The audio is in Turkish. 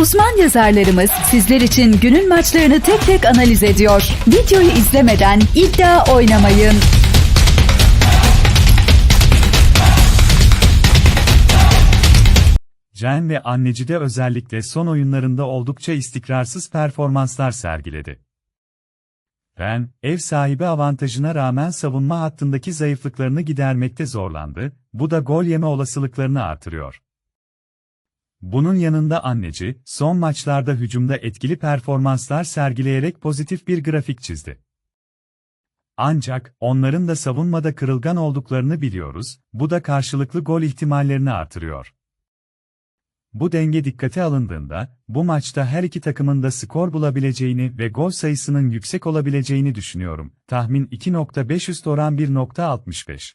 Uzman yazarlarımız sizler için günün maçlarını tek tek analiz ediyor. Videoyu izlemeden iddia oynamayın. Jen ve Anneci'de özellikle son oyunlarında oldukça istikrarsız performanslar sergiledi. Ren, ev sahibi avantajına rağmen savunma hattındaki zayıflıklarını gidermekte zorlandı, bu da gol yeme olasılıklarını artırıyor. Bunun yanında Anneci, son maçlarda hücumda etkili performanslar sergileyerek pozitif bir grafik çizdi. Ancak, onların da savunmada kırılgan olduklarını biliyoruz, bu da karşılıklı gol ihtimallerini artırıyor. Bu denge dikkate alındığında, bu maçta her iki takımın da skor bulabileceğini ve gol sayısının yüksek olabileceğini düşünüyorum. Tahmin 2.5 üst oran 1.65.